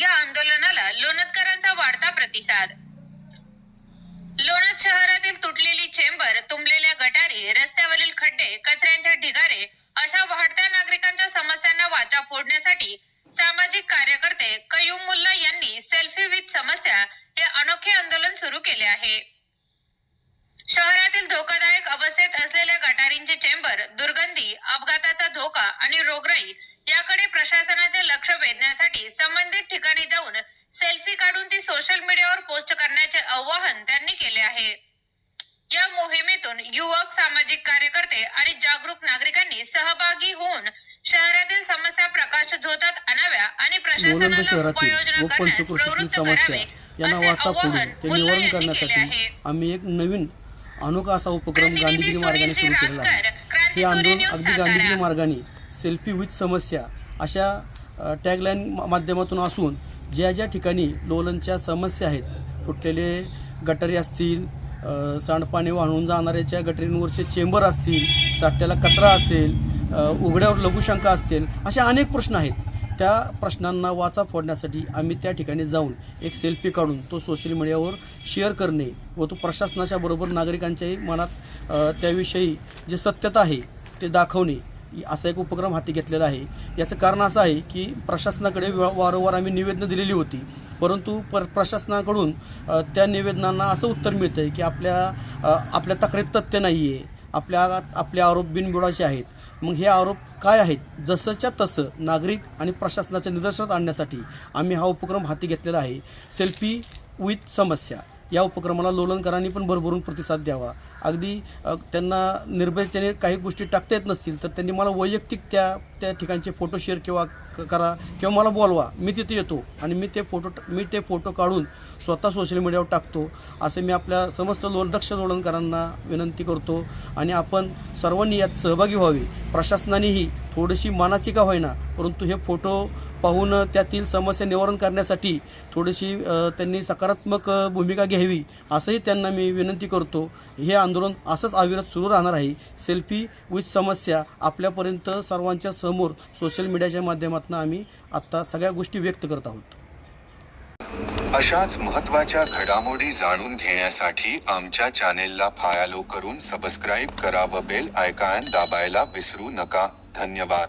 या आंदोलनाला लोणदकरांचा वाढता प्रतिसाद. लोणद शहरातील तुटलेली चेंबर तुंबलेल्या गटारी रस्त्यावरील खड्डे कचऱ्यांचे ढिगारे अशा वाढत्या नागरिकांच्या समस्यांना वाचा फोडण्यासाठी सामाजिक कार्यकर्ते कयूम मुल्ला यांनी सेल्फी विथ समस्या हे अनोखे आंदोलन सुरू केले आहे. शहरातील धोकादायक अवस्थेत असलेल्या गटारींचे चेंबर दुर्गंधी अपघाताचा धोका आणि रोगराई याकडे प्रशासनाचे लक्ष वेधण्यासाठी संबंधित ठिकाणी जाऊन सेल्फी काढून ती सोशल मीडियावर पोस्ट करण्याचे आवाहन त्यांनी केले आहे. या मोहिमेतून युवक सामाजिक कार्यकर्ते आणि जागरूक नागरिकांनी सहभागी होऊन शहरातील समस्या प्रकाशझोतात आणाव्या आणि प्रशासनाला उपाययोजना करण्यास प्रवृत्त करावे असे आवाहन मुल्ला यांनी केले आहे. आम्ही एक नवीन अनोखा असा उपक्रम गांधीगिरी मार्गाने सुरू केलेला आहे हे आंदोलन अगदी. गांधीगिरी मार्गाने सेल्फी विथ समस्या अशा टॅगलाईन माध्यमातून असून ज्या ज्या ठिकाणी लोलनच्या समस्या आहेत फुटलेले गटारी असतील सांडपाणी वाहून जाणाऱ्याच्या गटरींवरचे चेंबर असतील साठ्याला कचरा असेल उघड्यावर लघुशंका असतील असे अनेक प्रश्न आहेत त्या प्रश्नांना वाचा फोडण्यासाठी आम्ही त्या ठिकाणी जाऊन एक सेल्फी काढून तो सोशल मीडियावर शेअर करणे व तो प्रशासनाच्या बरोबर नागरिकांच्याही मनात त्याविषयी जे सत्यता आहे ते दाखवणे असा एक उपक्रम हाती घेतलेला आहे. याचं कारण असं आहे की प्रशासनाकडे वारंवार आम्ही निवेदनं दिलेली होती. परंतु पर प्रशासनाकडून त्या निवेदनांना असं उत्तर मिळतं आहे की आपल्या आपल्या तक्रारीत तथ्य नाही आहे आपल्या आपले आरोप बिनबुडाचे आहेत. मग हे आरोप काय आहेत? जसंच्या तसं नागरिक आणि प्रशासनाच्या निदर्शनात आणण्यासाठी आम्ही हा उपक्रम हाती घेतलेला आहे. सेल्फी विथ समस्या. या उपक्रमाला लोलनकरांनी पण भरभरून प्रतिसाद द्यावा. अगदी त्यांना निर्भयतेने काही गोष्टी टाकता येत नसतील तर त्यांनी मला वैयक्तिक त्या त्या ठिकाणचे फोटो शेअर किंवा क- करा किंवा मला बोलवा. मी तिथे येतो आणि मी ते फोटो मी ते फोटो काढून स्वतः सोशल मीडियावर टाकतो. असे मी आपल्या समस्त लोन दक्ष लोणकरांना विनंती करतो. आणि आपण सर्वांनी यात सहभागी व्हावी. प्रशासनानेही थोडीशी मानाची का होईना परंतु हे फोटो पाहून त्यातील समस्या निवारण करण्यासाठी थोडीशी त्यांनी सकारात्मक भूमिका घ्यावी असंही त्यांना मी विनंती करतो. हे आंदोलन असंच अविरत सुरू राहणार आहे. सेल्फी विथ समस्या आपल्यापर्यंत सर्वांच्या समोर सोशल मीडियाच्या माध्यमातून आम्ही आत्ता सगळ्या गोष्टी व्यक्त करत आहोत. अशाच महत्त्वाच्या घडामोडी जाणून घेण्यासाठी आमच्या चॅनेलला फॉलो करून सबस्क्राईब करा व बेल आयकॉन दाबायला विसरू नका. धन्यवाद.